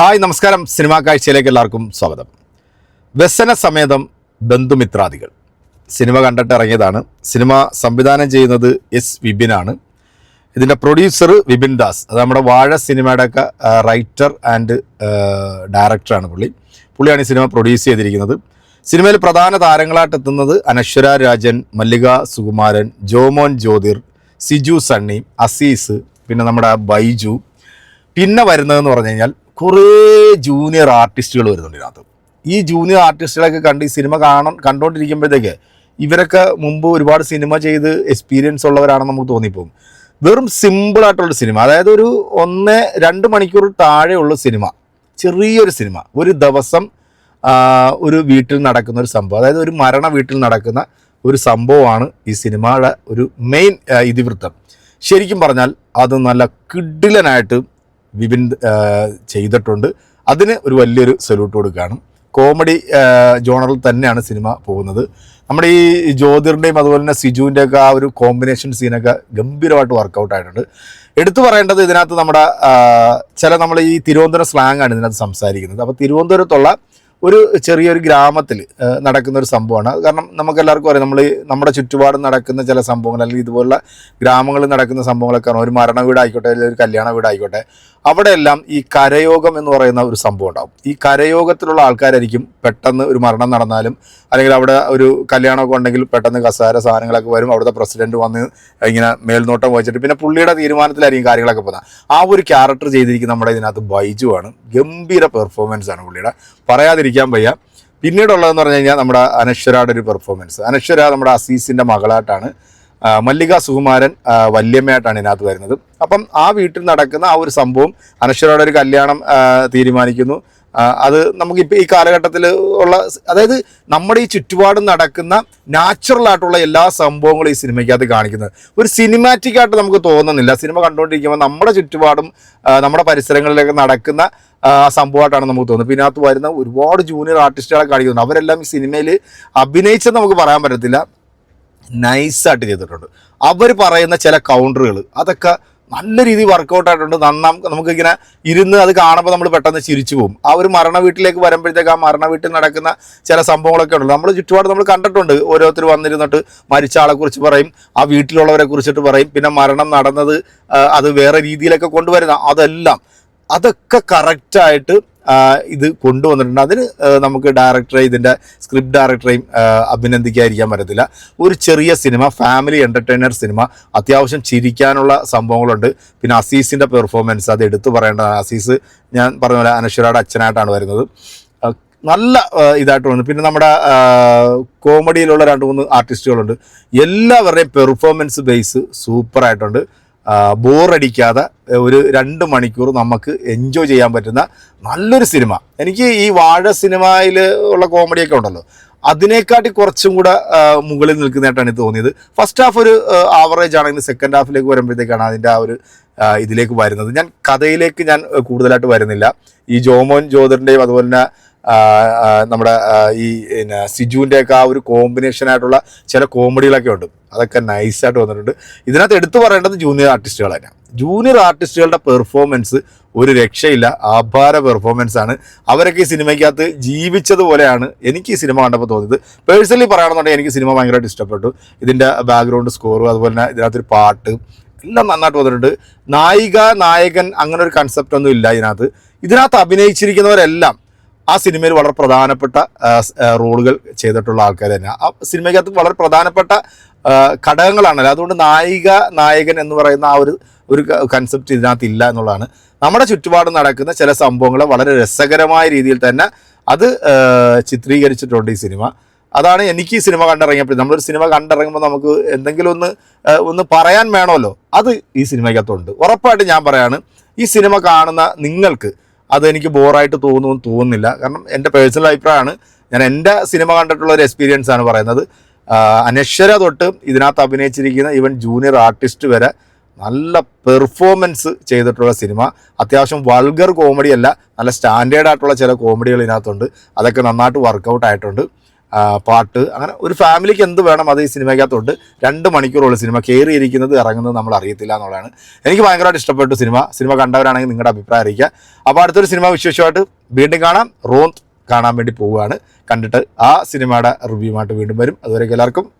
Hi നമസ്കാരം. Cinema കാഴ്ചയിലേക്ക് എല്ലാവർക്കും സ്വാഗതം. വ്യസന സമേതം ബന്ധുമിത്രാദികൾ. സിനിമ കണ്ടിട്ട് ഇറങ്ങിയതാണ്. സിനിമ സംവിധാനം ചെയ്യുന്നത് എസ് വിപിനാണ്. ഇതിന്റെ പ്രൊഡ്യൂസർ വിപിൻ ദാസ്. അത് നമ്മുടെ വാഴ സിനിമയുടെ ഒക്കെ റൈറ്റർ ആൻഡ് ഡയറക്ടറാണ് പുള്ളി. പുള്ളിയാണ് ഈ സിനിമ പ്രൊഡ്യൂസ് ചെയ്തിരിക്കുന്നത്. സിനിമയിൽ പ്രധാന താരങ്ങളായിട്ട് എത്തുന്നത് അനശ്വര രാജൻ മല്ലിക സുകുമാരൻ ജോമോൻ ജ്യോതിർ സിജു സണ്ണി അസീസ് പിന്നെ നമ്മുടെ ബൈജു. പിന്നെ വരുന്നതെന്ന് പറഞ്ഞു കഴിഞ്ഞാൽ കുറേ ജൂനിയർ ആർട്ടിസ്റ്റുകൾ വരുന്നുണ്ട് ഇതിനകത്ത്. ഈ ജൂനിയർ ആർട്ടിസ്റ്റുകളൊക്കെ കണ്ട് ഈ സിനിമ കാണാൻ കണ്ടുകൊണ്ടിരിക്കുമ്പോഴത്തേക്ക് ഇവരൊക്കെ മുമ്പ് ഒരുപാട് സിനിമ ചെയ്ത് എക്സ്പീരിയൻസ് ഉള്ളവരാണെന്ന് നമുക്ക് തോന്നിപ്പോകും. വെറും സിമ്പിൾ ആയിട്ടുള്ള സിനിമ അതായത് ഒരു ഒന്ന് രണ്ട് മണിക്കൂർ താഴെയുള്ള സിനിമ ചെറിയൊരു സിനിമ ഒരു ദിവസം ഒരു വീട്ടിൽ നടക്കുന്ന ഒരു സംഭവം. അതായത് ഒരു മരണ വീട്ടിൽ നടക്കുന്ന ഒരു സംഭവമാണ് ഈ സിനിമയുടെ ഒരു മെയിൻ ഇതിവൃത്തം. ശരിക്കും പറഞ്ഞാൽ അത് നല്ല കിഡിലനായിട്ട് വിപിൻ ചെയ്തിട്ടുണ്ട്. അതിന് ഒരു വലിയൊരു സല്യൂട്ട് കൊടുക്കുകയാണ് കോമഡി ജോണറിൽ തന്നെയാണ് സിനിമ പോകുന്നത്. നമ്മുടെ ഈ ജ്യോതിറിന്റെയും അതുപോലെ തന്നെ സിജുവിന്റെ ഒക്കെ ആ ഒരു കോമ്പിനേഷൻ സീനൊക്കെ ഗംഭീരമായിട്ട് വർക്കൗട്ട് ആയിട്ടുണ്ട്. എടുത്തു പറയേണ്ടത് ഇതിനകത്ത് നമ്മുടെ ചില നമ്മൾ ഈ തിരുവനന്തപുരം സ്ലാങ് ആണ് ഇതിനകത്ത് സംസാരിക്കുന്നത്. അപ്പോൾ തിരുവനന്തപുരത്തുള്ള ഒരു ചെറിയൊരു ഗ്രാമത്തിൽ നടക്കുന്ന ഒരു സംഭവമാണ്. കാരണം നമുക്കെല്ലാവർക്കും അറിയാം നമ്മൾ നമ്മുടെ ചുറ്റുപാടും നടക്കുന്ന ചില സംഭവങ്ങൾ അല്ലെങ്കിൽ ഇതുപോലുള്ള ഗ്രാമങ്ങളിൽ നടക്കുന്ന സംഭവങ്ങളൊക്കെ ഒരു മരണ വീടായിക്കോട്ടെ അല്ലെങ്കിൽ ഒരു കല്യാണ വീടായിക്കോട്ടെ. അവിടെയെല്ലാം ഈ കരയോഗം എന്ന് പറയുന്ന ഒരു സംഭവം ഉണ്ടാവും. ഈ കരയോഗത്തിലുള്ള ആൾക്കാരായിരിക്കും പെട്ടെന്ന് ഒരു മരണം നടന്നാലും അല്ലെങ്കിൽ അവിടെ ഒരു കല്യാണമൊക്കെ ഉണ്ടെങ്കിൽ പെട്ടെന്ന് കസാര സാധനങ്ങളൊക്കെ വരും അവിടുത്തെ പ്രസിഡന്റ് വന്ന് ഇങ്ങനെ മേൽനോട്ടം വഹിച്ചിട്ട് പിന്നെ പുള്ളിയുടെ തീരുമാനത്തിലായിരിക്കും കാര്യങ്ങളൊക്കെ പോകുന്നത്. ആ ഒരു ക്യാരക്ടർ ചെയ്തിരിക്കുന്ന നമ്മുടെ ഇതിനകത്ത് ബൈജു ആണ്. ഗംഭീര പെർഫോമൻസ് ആണ് പുള്ളിയുടെ. പറയാതിരിക്കാൻ വയ്യ. പിന്നീടുള്ളതെന്ന് പറഞ്ഞു കഴിഞ്ഞാൽ നമ്മുടെ അനശ്വരയുടെ ഒരു പെർഫോമൻസ് അനശ്വര നമ്മുടെ അസീസിന്റെ മകളായിട്ടാണ് മല്ലിക സുകുമാരൻ വല്യമ്മയായിട്ടാണ് ഇതിനകത്ത് വരുന്നത്. അപ്പം ആ വീട്ടിൽ നടക്കുന്ന ആ ഒരു സംഭവം അനശ്വരയുടെ ഒരു കല്യാണം തീരുമാനിക്കുന്നു. അത് നമുക്കിപ്പോൾ ഈ കാലഘട്ടത്തിൽ ഉള്ള അതായത് നമ്മുടെ ഈ ചുറ്റുപാടും നടക്കുന്ന നാച്ചുറൽ ആയിട്ടുള്ള എല്ലാ സംഭവങ്ങളും ഈ സിനിമയ്ക്കകത്ത് കാണിക്കുന്നത്. ഒരു സിനിമാറ്റിക് ആയിട്ട് നമുക്ക് തോന്നുന്നില്ല. സിനിമ കണ്ടുകൊണ്ടിരിക്കുമ്പോൾ നമ്മുടെ ചുറ്റുപാടും നമ്മുടെ പരിസരങ്ങളിലൊക്കെ നടക്കുന്ന സംഭവമായിട്ടാണ് നമുക്ക് തോന്നുന്നത്. പിന്നെ അതിനകത്ത് വരുന്ന ഒരുപാട് ജൂനിയർ ആർട്ടിസ്റ്റുകളെ കാണിക്കുന്നു. അവരെല്ലാം ഈ സിനിമയിൽ അഭിനയിച്ചെന്ന് നമുക്ക് പറയാൻ പറ്റത്തില്ല. നൈസായിട്ട് ചെയ്തിട്ടുണ്ട്. അവർ പറയുന്ന ചില കൗണ്ടറുകൾ അതൊക്കെ നല്ല രീതിയിൽ വർക്കൗട്ട് ആയിട്ടുണ്ട്. നന്നാം നമുക്കിങ്ങനെ ഇരുന്ന് അത് കാണുമ്പോൾ നമ്മൾ പെട്ടെന്ന് ചിരിച്ചു പോകും. ആ ഒരു മരണ വീട്ടിലേക്ക് വരുമ്പോഴത്തേക്ക് ആ മരണ വീട്ടിൽ നടക്കുന്ന ചില സംഭവങ്ങളൊക്കെ ഉണ്ട് നമ്മൾ ചുറ്റുപാട് നമ്മൾ കണ്ടിട്ടുണ്ട്. ഓരോരുത്തർ വന്നിരുന്നിട്ട് മരിച്ച ആളെക്കുറിച്ച് പറയും. ആ വീട്ടിലുള്ളവരെ കുറിച്ചിട്ട് പറയും. പിന്നെ മരണം നടന്നത് അത് വേറെ രീതിയിലൊക്കെ കൊണ്ടുവരുന്ന അതെല്ലാം. അതൊക്കെ കറക്റ്റായിട്ട് ഇത് കൊണ്ടുവന്നിട്ടുണ്ട്. അതിന് നമുക്ക് ഡയറക്ടറെ ഇതിന്റെ സ്ക്രിപ്റ്റ് ഡയറക്ടറെയും അഭിനന്ദിക്കാതിരിക്കാൻ പറ്റത്തില്ല. ഒരു ചെറിയ സിനിമ ഫാമിലി എന്റർടൈനർ സിനിമ അത്യാവശ്യം ചിരിക്കാനുള്ള സംഭവങ്ങളുണ്ട്. പിന്നെ അസീസിന്റെ പെർഫോമൻസ് അത് എടുത്തു പറയേണ്ടതാണ് അസീസ് ഞാൻ പറഞ്ഞ പോലെ അനശ്വരയുടെ അച്ഛനായിട്ടാണ് വരുന്നത്. നല്ല ഇതായിട്ട് വന്നു. പിന്നെ നമ്മുടെ കോമഡിയിലുള്ള രണ്ട് മൂന്ന് ആർട്ടിസ്റ്റുകളുണ്ട് എല്ലാവരുടെയും പെർഫോമൻസ് ബേസ് സൂപ്പറായിട്ടുണ്ട് ബോറടിക്കാതെ ഒരു രണ്ട് മണിക്കൂർ നമുക്ക് എൻജോയ് ചെയ്യാൻ പറ്റുന്ന നല്ലൊരു സിനിമ. എനിക്ക് ഈ വാഴ സിനിമയിൽ ഉള്ള കോമഡിയൊക്കെ ഉണ്ടല്ലോ. അതിനെക്കാട്ടി കുറച്ചും കൂടെ മുകളിൽ നിൽക്കുന്നതായിട്ടാണ് എനിക്ക് തോന്നിയത്. ഫസ്റ്റ് ഹാഫ് ഒരു ആവറേജ് ആണെങ്കിൽ സെക്കൻഡ് ഹാഫിലേക്ക് വരുമ്പോഴത്തേക്കാണ് അതിന്റെ ആ ഒരു ഇതിലേക്ക് വരുന്നത്. ഞാൻ കഥയിലേക്ക് ഞാൻ കൂടുതലായിട്ട് വരുന്നില്ല. ഈ ജോമോൻ ജ്യോതിറിന്റെയും അതുപോലെ തന്നെ നമ്മുടെ ഈ പിന്നെ സിജുവിന്റെ ഒക്കെ ആ ഒരു കോമ്പിനേഷൻ ആയിട്ടുള്ള ചില കോമഡികളൊക്കെ ഉണ്ട്. അതൊക്കെ നൈസായിട്ട് വന്നിട്ടുണ്ട്. ഇതിനകത്ത് എടുത്തു പറയേണ്ടത് ജൂനിയർ ആർട്ടിസ്റ്റുകൾ തന്നെയാണ്. ജൂനിയർ ആർട്ടിസ്റ്റുകളുടെ പെർഫോമൻസ് ഒരു രക്ഷയില്ല. ആഭാര പെർഫോമൻസ് ആണ്. അവരൊക്കെ ഈ സിനിമയ്ക്കകത്ത് ജീവിച്ചതുപോലെയാണ് എനിക്ക് ഈ സിനിമ കണ്ടപ്പോൾ തോന്നിയത്. പേഴ്സണലി പറയുകയാണെന്നുണ്ടെങ്കിൽ എനിക്ക് സിനിമ ഭയങ്കരമായിട്ട് ഇഷ്ടപ്പെട്ടു. ഇതിന്റെ ബാക്ക്ഗ്രൗണ്ട് സ്കോറും അതുപോലെ തന്നെ ഇതിനകത്തൊരു പാട്ട് എല്ലാം നന്നായിട്ട് വന്നിട്ടുണ്ട്. നായിക നായകൻ അങ്ങനെ ഒരു കൺസെപ്റ്റ് ഒന്നും ഇല്ല ഇതിനകത്ത്. ഇതിനകത്ത് അഭിനയിച്ചിരിക്കുന്നവരെല്ലാം ആ സിനിമയിൽ വളരെ പ്രധാനപ്പെട്ട റോളുകൾ ചെയ്തിട്ടുള്ള ആൾക്കാർ തന്നെ. ആ സിനിമയ്ക്കകത്ത് വളരെ പ്രധാനപ്പെട്ട ഘടകങ്ങളാണല്ലോ അതുകൊണ്ട് നായിക നായകൻ എന്ന് പറയുന്ന ആ ഒരു ഒരു കൺസെപ്റ്റ് ഇതിനകത്ത് ഇല്ല എന്നുള്ളതാണ്. നമ്മുടെ ചുറ്റുപാട് നടക്കുന്ന ചില സംഭവങ്ങളെ വളരെ രസകരമായ രീതിയിൽ തന്നെ അത് ചിത്രീകരിച്ചിട്ടുണ്ട് ഈ സിനിമ. അതാണ് എനിക്ക് ഈ സിനിമ കണ്ടിറങ്ങിയപ്പോൾ നമ്മളൊരു സിനിമ കണ്ടിറങ്ങുമ്പോൾ നമുക്ക് എന്തെങ്കിലും ഒന്ന് ഒന്ന് പറയാൻ വേണമല്ലോ. അത് ഈ സിനിമയ്ക്കകത്തുണ്ട്. ഉറപ്പായിട്ട് ഞാൻ പറയാണ് ഈ സിനിമ കാണുന്ന നിങ്ങൾക്ക് അത് എനിക്ക് ബോറായിട്ട് തോന്നുമെന്ന് തോന്നുന്നില്ല. കാരണം എന്റെ പേഴ്സണൽ അഭിപ്രായമാണ്. ഞാൻ എന്റെ സിനിമ കണ്ടിട്ടുള്ള ഒരു എക്സ്പീരിയൻസ് ആണ് പറയുന്നത്. അനശ്വര തൊട്ട് ഇതിനകത്ത് അഭിനയിച്ചിരിക്കുന്ന ഈവൻ ജൂനിയർ ആർട്ടിസ്റ്റ് വരെ നല്ല പെർഫോമൻസ് ചെയ്തിട്ടുള്ള സിനിമ. അത്യാവശ്യം വൾഗർ കോമഡി അല്ല നല്ല സ്റ്റാൻഡേർഡ് ആയിട്ടുള്ള ചില കോമഡികൾ ഇതിനകത്തുണ്ട്. അതൊക്കെ നന്നായിട്ട് വർക്കൗട്ട് ആയിട്ടുണ്ട്. പാട്ട്. അങ്ങനെ ഒരു ഫാമിലിക്ക് എന്ത് വേണം അത് ഈ സിനിമയ്ക്കകത്തുണ്ട്. രണ്ട് മണിക്കൂറുള്ള സിനിമ കയറിയിരിക്കുന്നത് ഇറങ്ങുന്നത് നമ്മൾ അറിയത്തില്ല എന്നുള്ളതാണ്. എനിക്ക് ഭയങ്കരമായിട്ട് ഇഷ്ടപ്പെട്ടു സിനിമ. സിനിമ കണ്ടവരാണെങ്കിൽ നിങ്ങളുടെ അഭിപ്രായം അറിയിക്കുക. അപ്പോൾ അടുത്തൊരു സിനിമ വിശേഷമായിട്ട് വീണ്ടും കാണാം. റോന്ത് കാണാൻ വേണ്ടി പോവുകയാണ്. കണ്ടിട്ട് ആ സിനിമയുടെ റിവ്യൂമായിട്ട് വീണ്ടും വരും. അതുവരെ എല്ലാവർക്കും